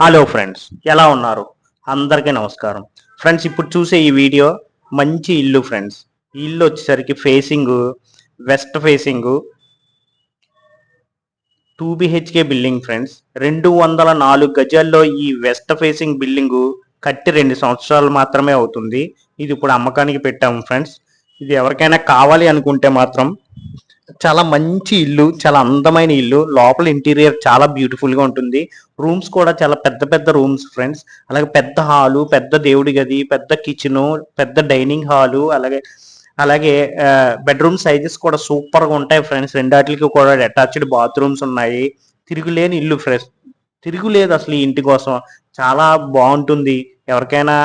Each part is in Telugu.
హలో ఫ్రెండ్స్ ఎలా ఉన్నారు? అందరికీ నమస్కారం. ఫ్రెండ్స్ ఇప్పుడు చూసే ఈ వీడియో మంచి ఇల్లు ఫ్రెండ్స్ ఇల్లు వచ్చేసరికి facing west facing two BHK building friends రెండు వందల నాలుగు గజాల్లో ఈ వెస్ట్ ఫేసింగ్ బిల్డింగ్ కట్టి రెండు సంవత్సరాలు మాత్రమే అవుతుంది. ఇది ఇప్పుడు అమ్మకానికి పెట్టాము ఫ్రెండ్స్ ఇది ఎవరికైనా కావాలి అనుకుంటే మాత్రం చాలా మంచి ఇల్లు చాలా అందమైన ఇల్లు. లోపల ఇంటీరియర్ చాలా బ్యూటిఫుల్గా ఉంటుంది. రూమ్స్ కూడా చాలా పెద్ద పెద్ద రూమ్స్ ఫ్రెండ్స్. అలాగే పెద్ద హాలు పెద్ద దేవుడి గది పెద్ద కిచెన్ పెద్ద డైనింగ్ హాలు అలాగే అలాగే బెడ్రూమ్ సైజెస్ కూడా సూపర్గా ఉంటాయి ఫ్రెండ్స్. రెండాటికి కూడా అటాచ్డ్ బాత్రూమ్స్ ఉన్నాయి. తిరుగులేని ఇల్లు ఫ్రెండ్స్. తిరుగులేదు అసలు ఈ ఇంటి కోసం. చాలా బాగుంటుంది. ఎవరికైనా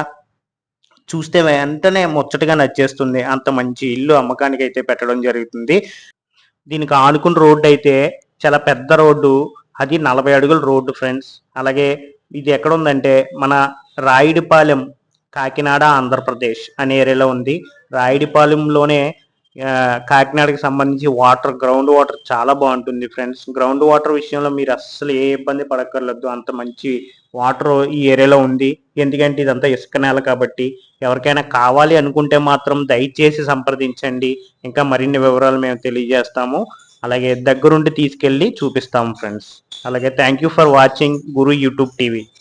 చూస్తే వెంటనే ముచ్చటగా నచ్చేస్తుంది. అంత మంచి ఇల్లు అమ్మకానికి అయితే పెట్టడం జరుగుతుంది. దీనికి ఆనుకున్న రోడ్డు అయితే చాలా పెద్ద రోడ్డు. అది నలభై అడుగుల రోడ్డు ఫ్రెండ్స్. అలాగే ఇది ఎక్కడ ఉందంటే మన రాయిడిపాలెం కాకినాడ ఆంధ్రప్రదేశ్ అనే ఏరియాలో ఉంది. రాయిడిపాలెంలోనే కాకినాడకి సంబంధించి వాటర్ గ్రౌండ్ వాటర్ చాలా బాగుంటుంది ఫ్రెండ్స్. గ్రౌండ్ వాటర్ విషయంలో మీరు అస్సలు ఏ ఇబ్బంది పడక్కర్లేదు. అంత మంచి వాటర్ ఈ ఏరియాలో ఉంది. ఎందుకంటే ఇదంతా ఇసుక నేల కాబట్టి ఎవరికైనా కావాలి అనుకుంటే మాత్రం దయచేసి సంప్రదించండి. ఇంకా మరిన్ని వివరాలు మేము తెలియజేస్తాము. అలాగే దగ్గరుండి తీసుకెళ్ళి చూపిస్తాము ఫ్రెండ్స్. అలాగే thank you for watching Guru YouTube TV.